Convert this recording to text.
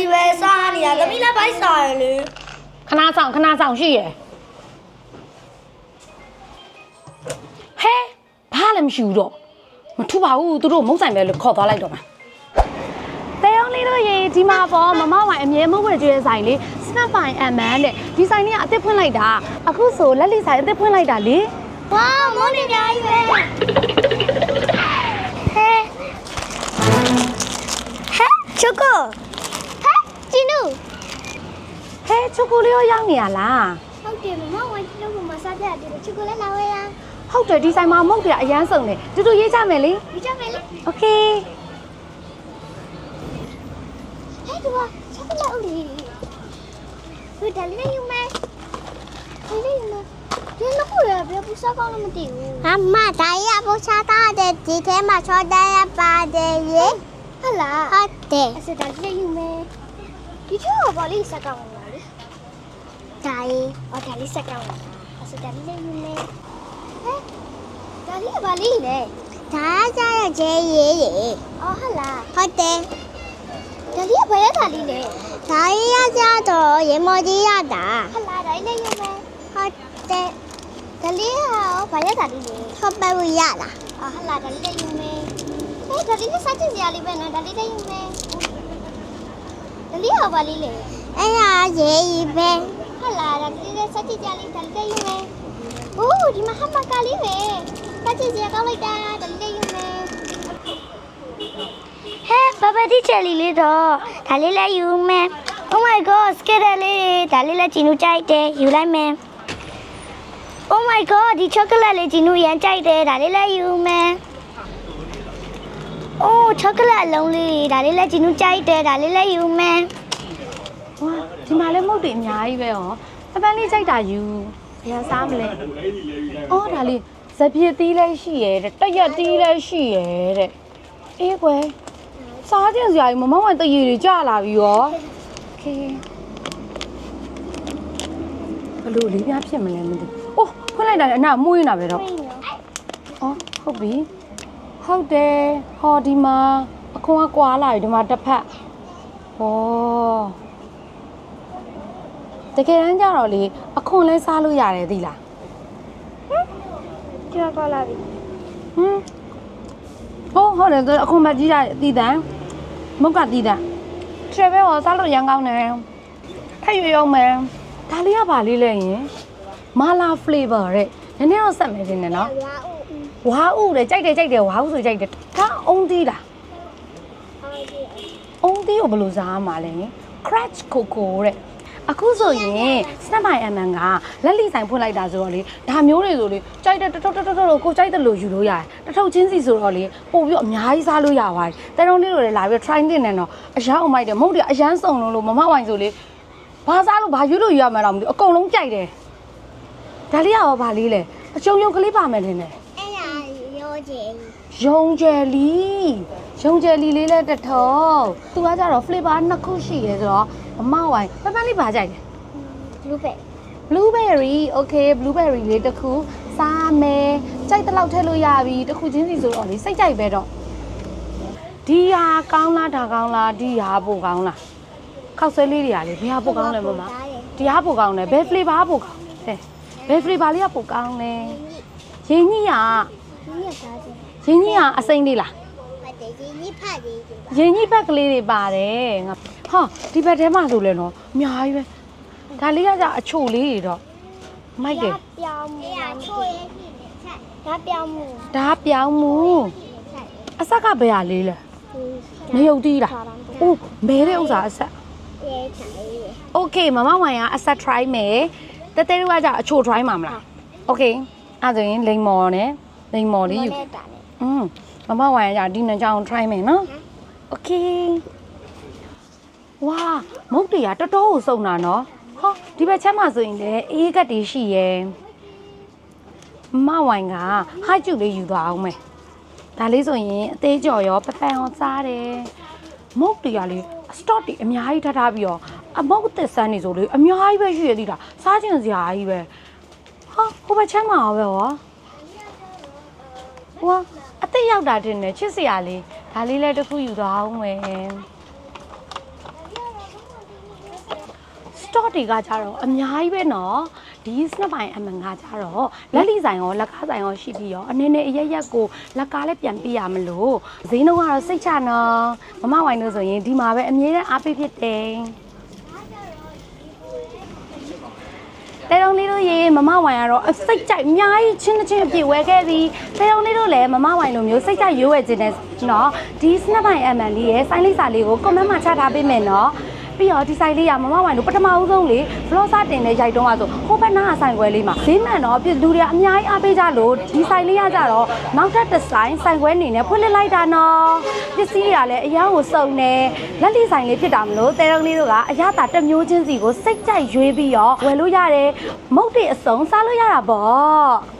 ကြီးပဲစားနေတာသမီးလည်းပိုက်စားရလေခဏဆောင်ခဏဆောင်ရှိရယ်ဟဲဘာလည်းမရှိဘူးတော့မထူပါဘူးသူတို့မုတ်ဆိုင်ပဲလို့ခေါ်သွားလိုက်တော့မှာတဲအောင်လေးတို့ရေဒီမှာပေါ့မမဝိုင်အမြဲမဟုတ်ဝဲကျွဲဆိုင်လေ snap by mm တဲ့ဒီဆိုင်လေးကအသစ်ဖွင့်လိုက်တာအခုဆိုလက်လီဆိုင်အသစ်ဖွင့်လိုက်တာလေဝါမုန်းနေကြကြီးပဲဟဲဟဲချူကိုဟဲ ဂျီနူ ဟဲချိုကိုလေးရောရောက်နေရလား ဟုတ်တယ်မမဝိုင်းကျလို့မစားပြတယ်ချူကိုလည်းလာဝဲရ ဟုတ်တယ်ဒီဆိုင်မှာမုတ်တယ်အရန်စုံတယ်တူတူရေးကြမယ်လေ ဒီကြမယ်လေ โอเค ဟဲ့တူကချက်ပလက်ဦးလေးဟိုတယ်လေးယူမယ်ဒီလေးယူမယ်ဒီလောက်ကိုရပြပူစားကောင်းလို့မသိဘူး အမဒါရပူချတာတဲ့ဒီထဲမှာချောတဲ့ရပါတယ်ရေ ဟုတ်လား ဟုတ်တယ် အစဒါလေးယူမယ် ဒီချောဘာလေးစားကောင်းလားလေဒါရီအော်ဒါလေးစားကောင်းလားအစဒါလေးယူမယ်ဟဲ့ဒါလေးကဘာလေးလဲဒါကြရကျဲရေရေအော်ဟုတ်လားဟုတ်တယ်ဒါလေးကဘာရတာလေးလဲဒါရီရကြတော့ရေမော်ကြီးရတာဟုတ်လားဒါလေးယူမယ်ဟုတ်တယ်ဒါလေးကဘာရတာလေးလဲထောက်ပတ်လို့ရလားအော်ဟုတ်လားဒါလေးယူမယ်ဟဲ့ဒါလေးကစားချင်စရာလေးပဲနော်ဒါလေးလေးယူမယ်ဒါ လေးကဘာလေးလဲအဲ့ဒါရေကြီးပဲဟုတ်လားဒါလေးလေးစားချင်စရာလေးဒါလေးယူမယ်အိုးဒီမှာဟမ်ဘာဂါလေးပဲစားချင်စရာကောင်းလိုက်တာဒါလေးလေးယူမယ်ဟဲ့ဘဘဒီချယ်လီလေးတော့ဒါလေးလည်းယူမယ် Oh my god စကက်လေးဒါလေးလည်းဂျီနူကြိုက်တယ်ယူလိုက်မယ် Oh my god ဒီချောကလက်လေးဂျီနူရမ်းကြိုက်တယ်ဒါလေးလည်းယူမယ် အိုးချောကလက်အလုံးလေးဒါလေးလည်းဂျင်းနူးကြိုက်တယ်ဒါလေးလည်းယူမယ်ဝါဒီမှာလည်းမုတ်တွေအများကြီးပဲဟောအပန်းလေးကြိုက်တာယူဘယ်စားမလဲအော်ဒါလေးဇပြစ်တီးလည်းရှိရဲတဲ့တက်ရက်တီးလည်းရှိရဲတဲ့အေးကွယ်စားကြစရာကြီးမမောင်းဝင်တရေတွေကြလာပြီရောခေဘလို့လေးပြားဖြစ်မလဲမသိဘူးအိုးဖွင့်လိုက်တာအနာမွေးနေတာပဲတော့အော်ဟုတ်ပြီ ဟုတ်တယ်ဟောဒီမှာအခွန်ကကွာလာပြီဒီမှာတစ်ဖက်ဟောတကယ်တမ်းကျတော့လေအခွန်လဲစားလို့ရတယ်သိလားကျော်ကောလာပြီဟမ်ဟုတ်ဟုတ်တယ်အခွန်မကြီးရတည်တန်မုတ်ကတည်တန် travel ဟောစားလို့ရန်ကောင်းတယ်ထပ်ရွရုံမယ်ဒါလေးကပါလေးလဲရင်မာလာ flavor တဲ့နည်းနည်းတော့ဆက်မယ်တင်တယ်နော် ဝါဦးဝါဥလေကြိုက်တယ်ကြိုက်တယ်ဝါဥဆိုကြိုက်တယ်ဒါအုံးသီးလားအုံးသီးကိုဘယ်လိုစားရမှာလဲ crash coco တဲ့အခုဆိုရင် snap by mm ကလက်လီဆိုင်ဖွင့်လိုက်တာဆိုတော့လေဒါမျိုးတွေဆိုလေကြိုက်တဲ့တထုပ်တထုပ်တထုပ်ကိုကြိုက်တယ်လို့ယူလို့ရတယ်တထုပ်ချင်းစီဆိုတော့လေပို့ပြီးတော့အများကြီးစားလို့ရပါတယ်တဲတုံးလေးတို့လည်းလာပြီး try တင်နေတော့အရန်အောင်မိုက်တယ်မဟုတ်တယ်အရန်စုံလို့လို့မမဝိုင်ဆိုလေဘာစားလို့ဘာယူလို့ယူရမှာတော့မသိဘူးအကုန်လုံးကြိုက်တယ်ဒါလေးကရောဘာလေးလဲအကျုံရုပ်ကလေးပါမယ်ထင်တယ်အဲ့ဒါရော ကျဲယုံကျယ်လီယုံကျယ်လီလေးလည်းတစ်ထုပ်သူကကြတော့ flavor နှစ်ခုရှိရဲဆိုတော့မမဝိုင်ပပန်းလေးပါကြိုက်တယ် လူပဲ blueberry okay blueberry လေးတစ်ခုစားမယ်ကြိုက်တဲ့လောက်ထည့်လို့ရပြီတစ်ခုချင်းစီဆိုတော့လေစိတ်ကြိုက်ပဲတော့ဒီဟာကောင်းလားဒါကောင်းလားဒီဟာပိုကောင်းလားခောက်ဆွဲလေးတွေကလေဘယ်ဟာပိုကောင်းလဲမမဒီဟာပိုကောင်းတယ်ဘယ် flavor ပိုကောင်းလဲဘယ် flavor လေးကပိုကောင်းလဲရင်းကြီး က ဒီရစားတယ် ရင်းကြီးကအစိမ့်လေးလား ဟုတ်တယ်ဒီနိဖတ်လေးဒီပါ ရင်ကြီးဘက်ကလေးတွေပါတယ်ငါဟာဒီဘက်ထဲမှာဆိုလဲနော်အများကြီးပဲဒါလေးကကြအချိုလေးတွေတော့မိုက်တယ် ပြောင်းမှု အဲ့ဒါချိုးရဲ့ဖြစ်နေချက် ဒါပြောင်းမှု ဒါပြောင်းမှုအဆက်ကဘယ်ဟာလေးလဲမယုတ်တီးလားအိုးမဲတဲ့ဥစ္စာအဆက် ရဲ့ချာလေးရဲ့ โอเคမမဝိုင်ကအဆက် try မယ်တဲတဲတို့ကကြအချို try မှာမလားโอเคအဲ့ဒါဆိုရင်လိမ်မော်နဲ့ လိမ္မော်လေးယူတာလေอืมမမဝိုင်ရဒီနှစ်ကြောင် try မယ်နော် okay ဝါမုတ်တွေကတော်တော်ကိုစုံတာနော်ဟောဒီဘက်ချက်မှာဆိုရင်လည်းအေးကတ်တွေရှိရဲ့မမဝိုင်ကဟာကျူလေးယူသွားအောင်မယ်ဒါလေးဆိုရင်အသေးကြော်ရောပပန်အောင်စားတယ်မုတ်တွေကလေ stock တွေအများကြီးထားထားပြီးတော့အမုတ်အသက်ဆန်းနေဆိုလေအများကြီးပဲရှိရသေးတာစားချင်စရာကြီးပဲဟာဟိုဘက်ချက်မှာပဲဟော ဟိုအသက်ရောက်တာတင်တယ်ချစ်စရာလေးဒါလေးလည်းတစ်ခုယူသွားအောင်မယ်တွေကကြတော့အများကြီးပဲနော်ဒီစနက်ပိုင်အမန်ကကြတော့လက်လီဆိုင်ရောလက်ကားဆိုင်ရောရှိပြီးရောအနေနဲ့အရက်ရက်ကိုလက်ကားလည်းပြန်ပြရမလို့ဈေးနှုန်းကတော့စိတ်ချနော်မမဝိုင်လို့ဆိုရင်ဒီမှာပဲအမြဲတမ်းအားပေးဖြစ်တယ် တဲတုံးလေးတို့ရေမမဝိုင်ကတော့အစိတ်ကြိုက်အများကြီးချင်းတစ်ချင်းအပြည့်ဝဲခဲ့ပြီးတဲတုံးလေးတို့လည်းမမဝိုင်လိုမျိုးစိတ်ကြိုက်ရွေးဝဲခြင်းနဲ့နော်ဒီစနက်ပိုင်အမန်လေးရဲ့စိုင်းလေးစာလေးကို comment မှာချထားပေးမယ်နော် ပြီးတော့ဒီဆိုင်လေးကမမဝိုင်လို့ပထမဦးဆုံးလေဘလော့စာတင်တဲ့ရိုက်တုံးကဆိုဟိုဘက်နားဆိုင်ခွဲလေးမှာဈေးမှန်တော့ပြည်လူတွေကအများကြီးအားပေးကြလို့ဒီဆိုင်လေးကကြတော့နောက်ထပ်တစ်ဆိုင်ဆိုင်ခွဲနေနဲ့ဖွင့်လှစ်လိုက်တာနော်ပစ္စည်းတွေကလည်းအယောင်ကိုစုံနေလက်လီဆိုင်လေးဖြစ်တာမလို့တဲတုံးလေးတို့ကအရသာတစ်မျိုးချင်းစီကိုစိတ်ကြိုက်ရွေးပြီးတော့ဝယ်လို့ရတယ်မုတ်တွေအစုံစားလို့ရတာပေါ့